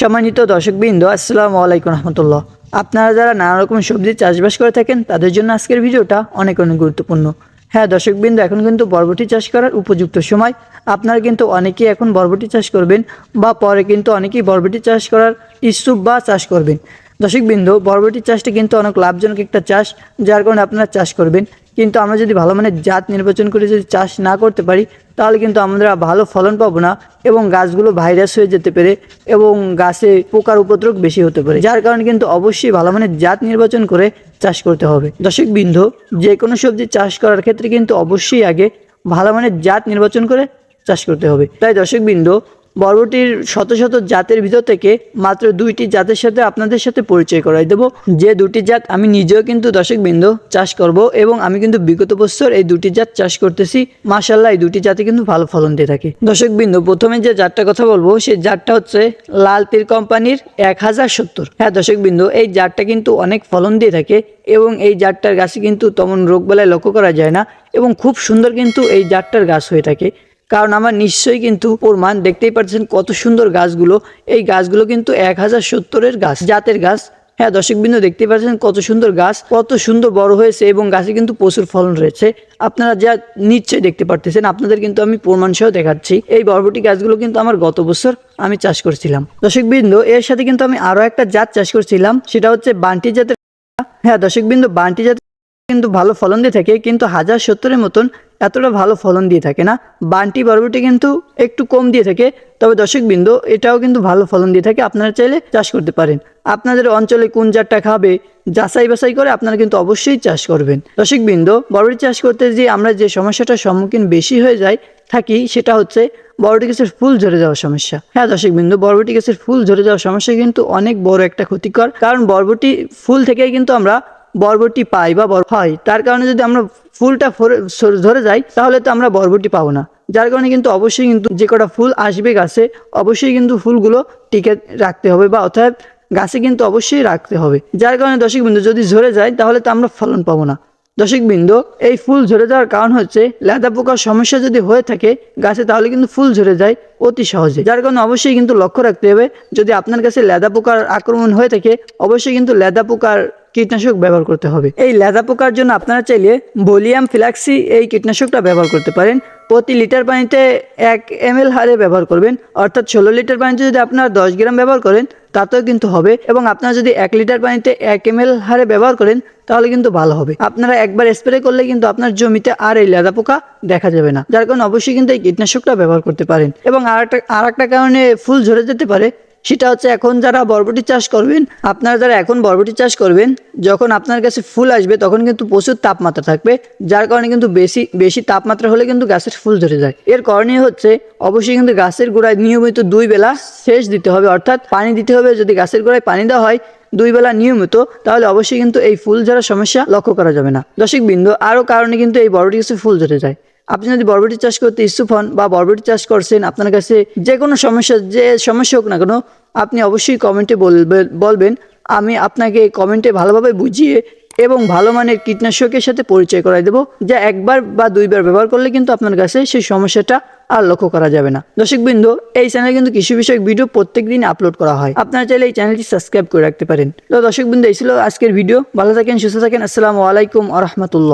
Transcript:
সম্মানিত দর্শকবৃন্দ, আসসালামু আলাইকুম রহমতুল্লাহ। আপনারা যারা নানা রকম সবজি চাষবাস করে থাকেন, তাদের জন্য আজকের ভিডিওটা অনেক অনেক গুরুত্বপূর্ণ। হ্যাঁ দর্শকবৃন্দ, এখন কিন্তু বরবটি চাষ করার উপযুক্ত সময়। আপনারা কিন্তু অনেকেই এখন বরবটি চাষ করবেন বা পরে কিন্তু অনেকেই বরবটি চাষ করার ইচ্ছুক বা চাষ করবেন। দর্শকবৃন্দ বরবটি চাষটা কিন্তু অনেক লাভজনক একটা চাষ, যার কারণে আপনারা চাষ করবেন। কিন্তু আমরা যদি ভালো মানের জাত নির্বাচন করে যদি চাষ না করতে পারি, তাহলে কিন্তু আমরা ভালো ফলন পাবো না এবং গাছগুলো ভাইরাস হয়ে যেতে পারে এবং গাছে পোকার উপদ্রব বেশি হতে পারে, যার কারণে কিন্তু অবশ্যই ভালো মানের জাত নির্বাচন করে চাষ করতে হবে। দর্শক বিন্ধ যে কোনো সবজি চাষ করার ক্ষেত্রে কিন্তু অবশ্যই আগে ভালো মানের জাত নির্বাচন করে চাষ করতে হবে। তাই দর্শক বিন্ধ বরবটির শত শত জাতের ভিতর থেকে মাত্র দুইটি জাতের সাথে আপনাদের সাথে পরিচয় করাই দেবো। যে দুটি জাত আমি নিজেও কিন্তু দর্শকবৃন্দ চাষ করব এবং আমি কিন্তু বিগত বছর এই দুটি জাত চাষ করতেছি। মাসাল্লাহ এই দুটি জাতে কিন্তু ভালো ফলন দিয়ে থাকে। দর্শকবৃন্দ, প্রথমে যে জাতটা কথা বলব, সেই জাতটা হচ্ছে লাল তীর কোম্পানির এক হাজার সত্তর। হ্যাঁ দর্শকবৃন্দ, এই জাতটা কিন্তু অনেক ফলন দিয়ে থাকে এবং এই জাতটার গাছে কিন্তু তেমন রোগবেলায় লক্ষ্য করা যায় না এবং খুব সুন্দর কিন্তু এই জাতটার গাছ হয়ে থাকে। কারণ আমার নিশ্চয়ই কিন্তু প্রমাণ দেখতেই পাচ্ছেন কত সুন্দর গাছগুলো। এই গাছগুলো কিন্তু এক হাজার সত্তরের গাছ, জাতের গাছ। হ্যাঁ দর্শকবৃন্দ দেখতে পাচ্ছেন কত সুন্দর গাছ, কত সুন্দর বড় হয়েছে এবং গাছে কিন্তু প্রচুর ফলন রয়েছে। আপনারা যা নিশ্চয়ই দেখতে পারতেছেন, আপনাদের কিন্তু আমি প্রমাণ সহ দেখাচ্ছি। এই বরবটি গাছগুলো কিন্তু আমার গত বছর আমি চাষ করছিলাম। দর্শকবৃন্দ, এর সাথে কিন্তু আমি আরও একটা জাত চাষ করছিলাম, সেটা হচ্ছে বান্টি জাতের। হ্যাঁ দর্শকবৃন্দ, বান্টি জাতের কিন্তু ভালো ফলন দিয়ে থাকে, কিন্তু হাজার সত্তরের মতন এতটা ভালো ফলন দিয়ে থাকে না। বান্টি বরবটি কিন্তু একটু কম দিয়ে থাকে, তবে দর্শকবৃন্দ, এটাও কিন্তু ভালো ফলন দিয়ে থাকে। আপনারা চাইলে চাষ করতে পারেন। আপনাদের অঞ্চলে কোন জাতটা খাবে, যাচাই বাছাই করে আপনারা কিন্তু অবশ্যই চাষ করবেন। দর্শকবৃন্দ, বরবটি চাষ করতে যে আমরা যে সমস্যাটার সম্মুখীন বেশি হয়ে যায় থাকি, সেটা হচ্ছে বরবটি গাছের ফুল ঝরে যাওয়ার সমস্যা। হ্যাঁ দর্শক বিন্দু বরবটি গাছের ফুল ঝরে যাওয়ার সমস্যা কিন্তু অনেক বড় একটা ক্ষতিকর, কারণ বরবটি ফুল থেকেই কিন্তু আমরা বরবটি পাই বা হয়। তার কারণে যদি আমরা ফুলটা ধরে যাই, তাহলে তো আমরা বরবটি পাবো না। যার কারণে কিন্তু অবশ্যই কিন্তু যে কটা ফুল আসবে গাছে, অবশ্যই কিন্তু ফুলগুলো টিকে রাখতে হবে বা অর্থাৎ গাছে কিন্তু অবশ্যই রাখতে হবে। যার কারণে দর্শক বিন্দু, যদি ঝরে যায়, তাহলে তো আমরা ফলন পাবো না। দর্শকবৃন্দ এই ফুল ঝরে যাওয়ার কারণ হচ্ছে, লেদা পোকার সমস্যা যদি হয়ে থাকে গাছে, তাহলে কিন্তু ফুল ঝরে যায় অতি সহজে। যার কারণে অবশ্যই কিন্তু লক্ষ্য রাখতে হবে, যদি আপনার কাছে লেদা পোকার আক্রমণ হয়ে থাকে, অবশ্যই কিন্তু লেদা পোকার কীটনাশক ব্যবহার করতে হবে। এই লেদা পোকার জন্য আপনারা চাইলে ভলিয়াম ফ্ল্যাক্সি এই কীটনাশকটা ব্যবহার করতে পারেন। প্রতি লিটার পানিতে এক এম হারে ব্যবহার করবেন। অর্থাৎ ষোলো লিটার পানিতে যদি আপনারা দশ গ্রাম ব্যবহার করেন, তাতেও কিন্তু হবে। এবং আপনারা যদি এক লিটার পানিতে এক এম হারে ব্যবহার করেন, তাহলে কিন্তু ভালো হবে। আপনারা একবার স্প্রে করলে কিন্তু আপনার জমিতে আর এই লেদা পোকা দেখা যাবে না। যার কারণে অবশ্যই কিন্তু এই কীটনাশকটা ব্যবহার করতে পারেন। এবং আর একটা আর একটা কারণে ফুল ঝরে যেতে পারে সেটা হচ্ছে এখন যারা বরবটি চাষ করবেন, আপনারা যারা এখন বরবটি চাষ করবেন, যখন আপনার কাছে ফুল আসবে, তখন কিন্তু প্রচুর তাপমাত্রা থাকবে, যার কারণে কিন্তু বেশি বেশি তাপমাত্রা হলে কিন্তু গাছের ফুল ধরে যায়। এর করণীয় হচ্ছে, অবশ্যই কিন্তু গাছের গোড়ায় নিয়মিত দুই বেলা সেচ দিতে হবে, অর্থাৎ পানি দিতে হবে, যদি গাছের গোড়ায় পানি দেওয়া হয় দুই বেলা নিয়মিত, তাহলে অবশ্যই কিন্তু এই ফুল ঝরার সমস্যা লক্ষ্য করা যাবে না। দর্শক বিন্দু আরও কারণে কিন্তু এই বরবটি গাছে ফুল ধরে যায়। আপনি যদি বরবটি চাষ করতে ইচ্ছুক হন বা বরবটি চাষ করছেন, আপনার কাছে যে কোনো সমস্যা, যে সমস্যা হোক না কেন, আপনি অবশ্যই কমেন্টে বলবেন বলবেন। আমি আপনাকে কমেন্টে ভালোভাবে বুঝিয়ে এবং ভালো মানের কীটনাশকের সাথে পরিচয় করাই দেবো। যা একবার বা দুইবার ব্যবহার করলে কিন্তু আপনার কাছে সেই সমস্যাটা আর লক্ষ্য করা যাবে না। দর্শকবৃন্দ, এই চ্যানেলে কিন্তু কৃষি বিষয়ক ভিডিও প্রত্যেক দিন আপলোড করা হয়। আপনারা চাইলে এই চ্যানেলটি সাবস্ক্রাইব করে রাখতে পারেন। তো দর্শকবৃন্দ, এই ছিল আজকের ভিডিও। ভালো থাকেন, সুস্থ থাকেন। আসসালামু আলাইকুম আ রহমতুল্লাহ।